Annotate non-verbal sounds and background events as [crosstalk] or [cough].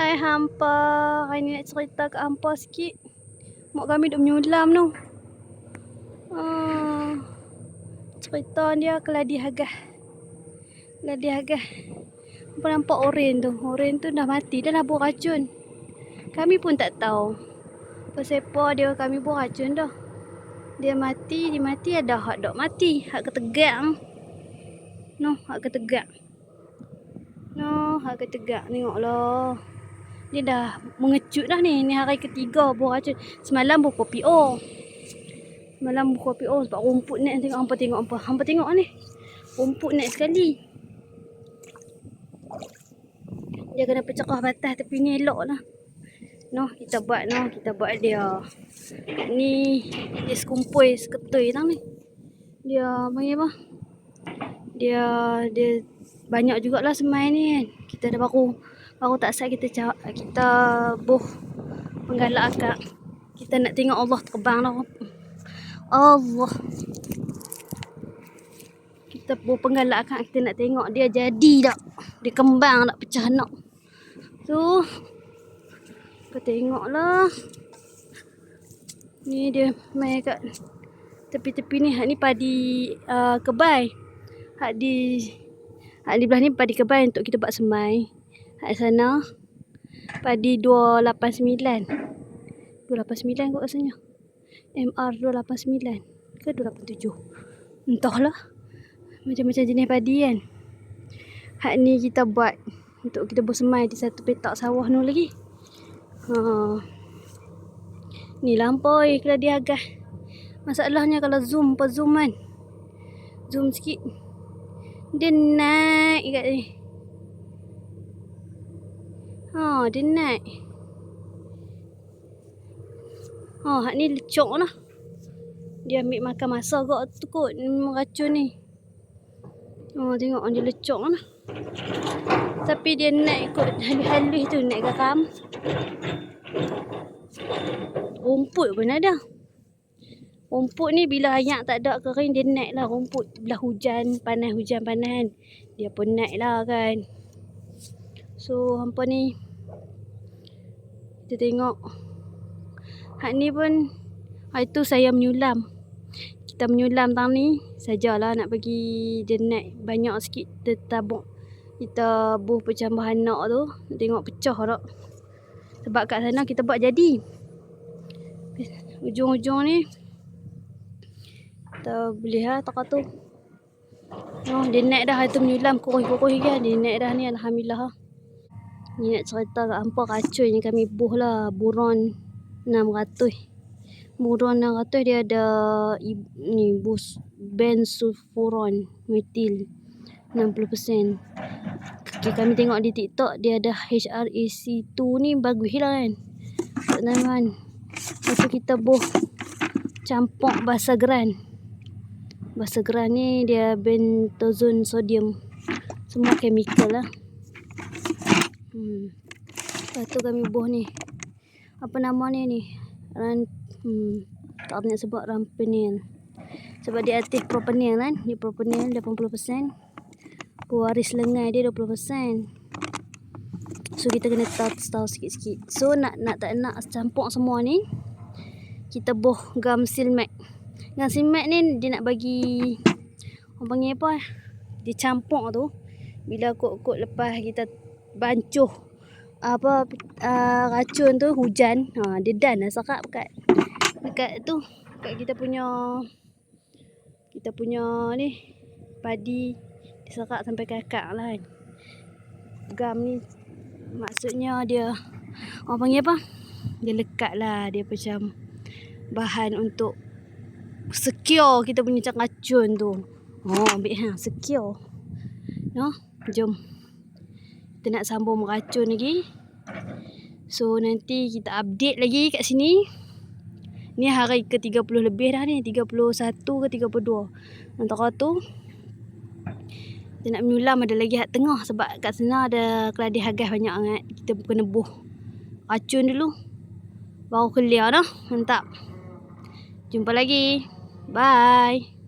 Hai hampa, hari ni nak cerita ke hampa sikit. Mak kami duk menyulam tu. Uh, cerita dia keladi hagah. Keladi hagah. Hampa nampak oren tu. Oren tu dah mati, dah lah buah racun. Kami pun tak tahu. Pesepa dia kami buah racun dah. Dia mati, dia mati ada hak dok mati. Hak ketegak. No, hak ketegak. No, hak ketegak. Tengoklah. Dia dah mengecut dah ni. Ni hari ketiga buah racun. Semalam buah kopi O. Semalam buah kopi O sebab rumput naik. Tengok hampa tengok hampa. Hampa tengok ni. Rumput naik sekali. Dia kena pecah batas tapi ni elok lah. No, kita buat no. Kita buat dia. Ni dia sekumpul seketui tang ni. Dia panggil apa? Dia dia banyak jugalah semai ni kan. Kita dah baru baru tak sat kita cak kita buh penggalak akak. Kita nak tengok Allah terbang dah. Allah. Kita buh penggalak akak kita nak tengok dia jadi tak. Dia kembang tak pecah nak. Tu. Kau tengoklah. Ni dia main kat tepi-tepi ni. Hak ni padi uh, kebai. Hak di hak di belah ni padi kebai untuk kita buat semai. Kat sana padi 289. 289 kot rasanya. MR 289 ke 287. Entahlah. Macam-macam jenis padi kan. Hak ni kita buat untuk kita bersemai di satu petak sawah tu lagi. Ha. Ni lampoi kena diagah. Masalahnya kalau zoom pa zoom kan. Zoom sikit. Dia naik kat ni. Ha, dia naik. Ha, hak ni lecok lah. Dia ambil makan masa kot tu kot racun ni. Ha, tengok dia lecok lah. Tapi dia naik kot [laughs] halus-halus tu naik garam. Rumput pun ada. Rumput ni bila ayak tak ada kering dia naik lah rumput. Bila hujan, panas hujan panas. Dia pun naik lah kan. So hampa ni kita tengok hak ni pun hari tu saya menyulam. Kita menyulam tang ni sajalah nak dia naik banyak sikit kita tabuk kita buh pecah anak tu tengok pecah tak. Sebab kat sana kita buat jadi. Ujung-ujung ni kita boleh lah tak tu. Oh, dia naik dah itu menyulam kurih-kurih kan. Dia naik dah ni Alhamdulillah. Ni nak cerita kat hampa racun yang kami buh lah. Buron 600. Buron 600 dia ada ni bus bensulfuron metil 60%. Okay, kami tengok di TikTok dia ada HRAC2 ni bagus lah kan. Teman-teman. Lepas kita buh campur basa geran. Basa geran ni dia bentozone sodium. Semua chemical lah. Hmm. Lepas tu kami buh ni. Apa nama ni ni? Ran hmm. Tak nak sebut rampenil. Sebab dia aktif propanil kan. Dia propanil 80%. Pewaris lengai dia 20%. So kita kena tahu sikit-sikit. So nak nak tak nak campur semua ni. Kita buh gam silmat. Gam silmat ni dia nak bagi orang panggil apa? Dia campur tu. Bila kot-kot lepas kita bancuh. Apa uh, racun tu hujan. Ha dia dan dah sakap dekat dekat tu. Dekat kita punya kita punya ni padi. Disakap sampai kakak lah kan. Gam ni maksudnya dia orang panggil apa? Dia lekat lah. Dia macam bahan untuk secure kita punya racun tu. Oh ambil ha secure. No jom kita nak sambung meracun lagi. So nanti kita update lagi kat sini. Ni hari ke-30 lebih dah ni, 31 ke 32. Antara tu kita nak menyulam ada lagi hak tengah sebab kat sana ada keladi hagas banyak sangat. Kita kena buh racun dulu. Baru clear dah. Mantap. Jumpa lagi. Bye.